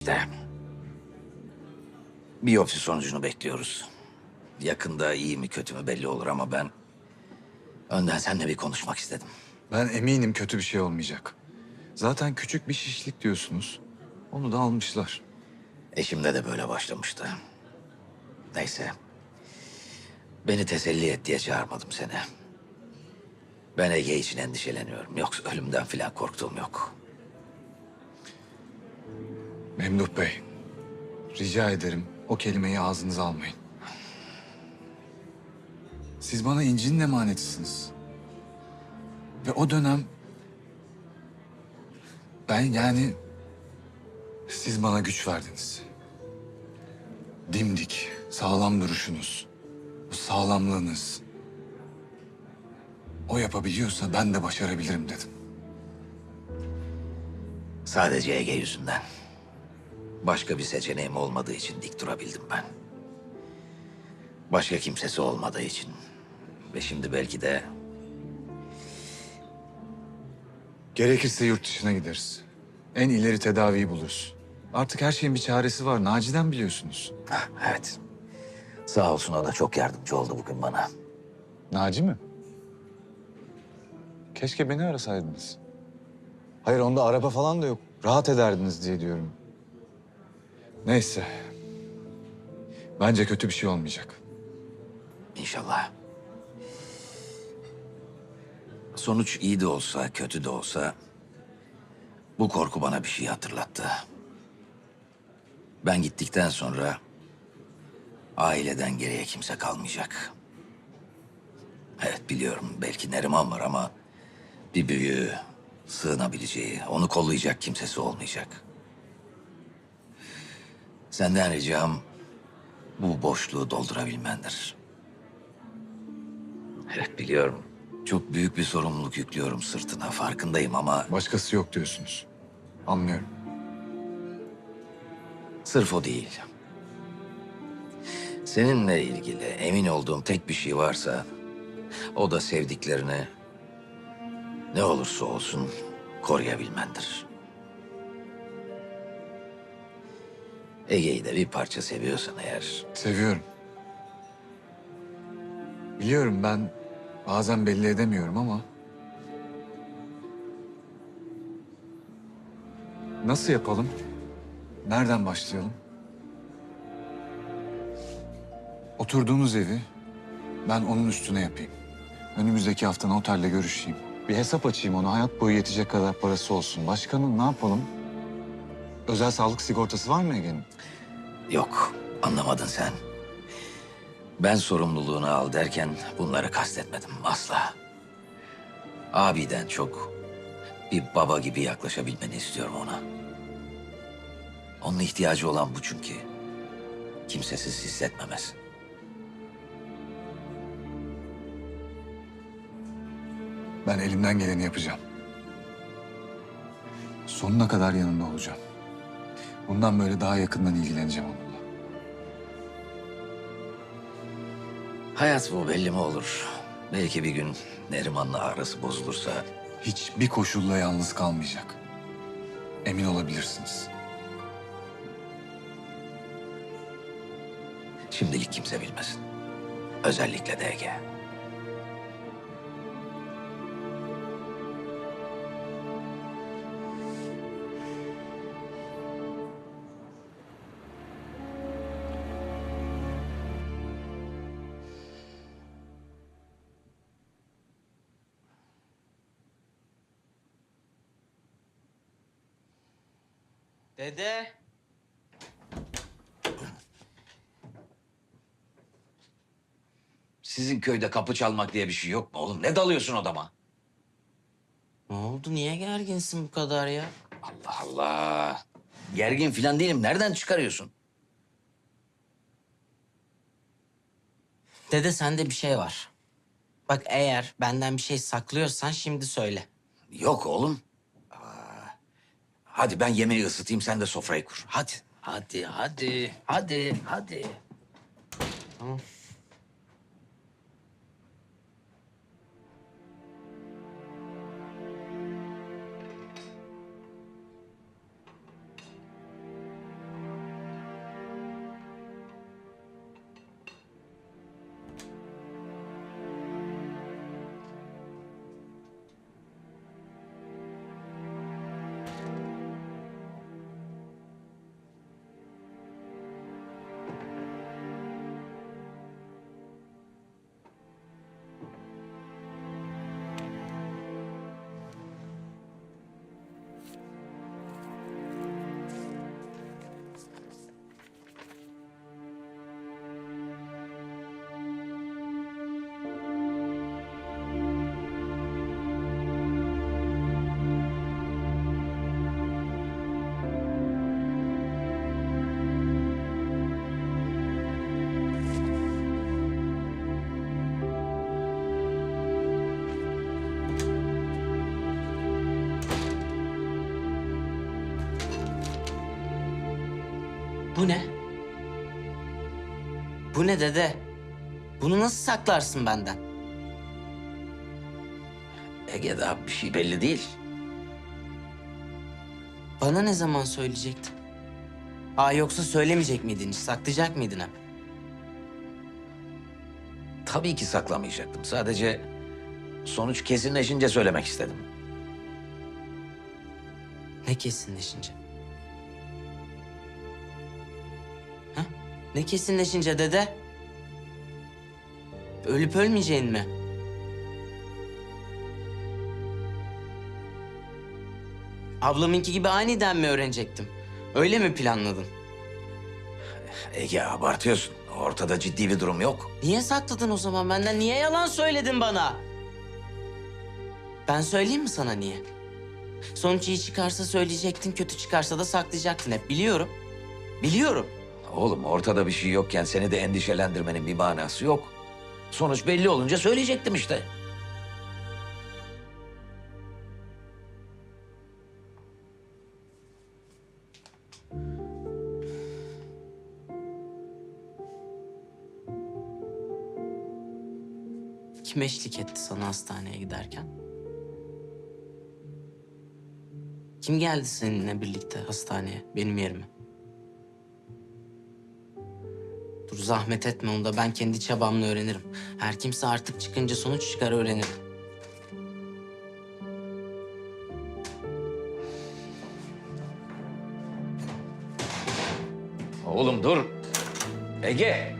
İşte. Biyopsi sonucunu bekliyoruz. Yakında iyi mi kötü mü belli olur ama ben... Önden seninle bir konuşmak istedim. Ben eminim kötü bir şey olmayacak. Zaten küçük bir şişlik diyorsunuz. Onu da almışlar. Eşimde de böyle başlamıştı. Neyse. Beni teselli et diye çağırmadım seni. Ben Ege için endişeleniyorum. Yoksa ölümden falan korktuğum yok. Memduh Bey, rica ederim o kelimeyi ağzınıza almayın. Siz bana İnci'nin emanetisiniz. Ve o dönem... Ben yani... Siz bana güç verdiniz. Dimdik, sağlam duruşunuz. Bu sağlamlığınız. O yapabiliyorsa ben de başarabilirim dedim. Sadece Ege yüzünden. Başka bir seçeneğim olmadığı için dik durabildim ben. Başka kimsesi olmadığı için. Ve şimdi belki de Gerekirse yurt dışına gideriz. En ileri tedaviyi buluruz. Artık her şeyin bir çaresi var. Naci'den biliyorsunuz. Hah, evet. Sağ olsun o da çok yardımcı oldu bugün bana. Naci mi? Keşke beni arasaydınız. Hayır onda araba falan da yok. Rahat ederdiniz diye diyorum. Neyse. Bence kötü bir şey olmayacak. İnşallah. Sonuç iyi de olsa, kötü de olsa... ...bu korku bana bir şey hatırlattı. Ben gittikten sonra... ...aileden geriye kimse kalmayacak. Evet biliyorum belki Neriman var ama... ...bir büyüğü, sığınabileceği, onu kollayacak kimsesi olmayacak. Senden ricam bu boşluğu doldurabilmendir. Evet biliyorum. Çok büyük bir sorumluluk yüklüyorum sırtına farkındayım ama Başkası yok diyorsunuz. Anlıyorum. sırf o değil. Seninle ilgili emin olduğum tek bir şey varsa o da sevdiklerini ne olursa olsun koruyabilmendir. Ege'yi de bir parça seviyorsan eğer Seviyorum. Biliyorum ben bazen belli edemiyorum ama... Nasıl yapalım? Nereden başlayalım? Oturduğumuz evi ben onun üstüne yapayım. Önümüzdeki hafta noterle görüşeyim. Bir hesap açayım ona hayat boyu yetecek kadar parası olsun. Başkanım ne yapalım? Özel sağlık sigortası var mı Ege'nin? Yok, anlamadın sen. Ben sorumluluğunu al derken bunları kastetmedim asla. Abiden çok bir baba gibi yaklaşabilmeni istiyorum ona. Onun ihtiyacı olan bu çünkü. Kimsesiz hissetmemesi. Ben elimden geleni yapacağım. Sonuna kadar yanında olacağım. Bundan böyle daha yakından ilgileneceğim onunla. Hayat bu belli mi olur? Belki bir gün Neriman'la arası bozulursa Hiçbir koşulla yalnız kalmayacak. Emin olabilirsiniz. şimdilik kimse bilmesin. Özellikle de Ege. Dede. Sizin köyde kapı çalmak diye bir şey yok mu oğlum? Ne dalıyorsun odama? Ne oldu? Niye gerginsin bu kadar ya? Allah Allah. Gergin falan değilim. Nereden çıkarıyorsun? Dede sende bir şey var. Bak eğer benden bir şey saklıyorsan şimdi söyle. Yok oğlum. Hadi ben yemeği ısıtayım sen de sofrayı kur. Hadi. Hadi, hadi, hadi, hadi. Tamam. Bu ne? Bu ne dede? Bunu nasıl saklarsın benden? Ege daha bir şey belli değil. Bana ne zaman söyleyecektin? Aa yoksa söylemeyecek miydin? Saklayacak mıydın hep? Tabii ki saklamayacaktım. Sadece sonuç kesinleşince söylemek istedim. Ne kesinleşince? Ne kesinleşince dede? Ölüp ölmeyeceğin mi? Ablamınki gibi aniden mi öğrenecektim? Öyle mi planladın? Ege abartıyorsun. Ortada ciddi bir durum yok. Niye sakladın o zaman benden? Niye yalan söyledin bana? Ben söyleyeyim mi sana niye? Sonuç iyi çıkarsa söyleyecektin, kötü çıkarsa da saklayacaktın hep. Biliyorum. Biliyorum. Oğlum ortada bir şey yokken seni de endişelendirmenin bir manası yok. Sonuç belli olunca söyleyecektim işte. Kim eşlik etti sana hastaneye giderken? Kim geldi seninle birlikte hastaneye, benim yerime? Zahmet etme onu da ben kendi çabamla öğrenirim. Her kimse artık çıkınca sonuç çıkar öğrenir. Oğlum dur. Ege.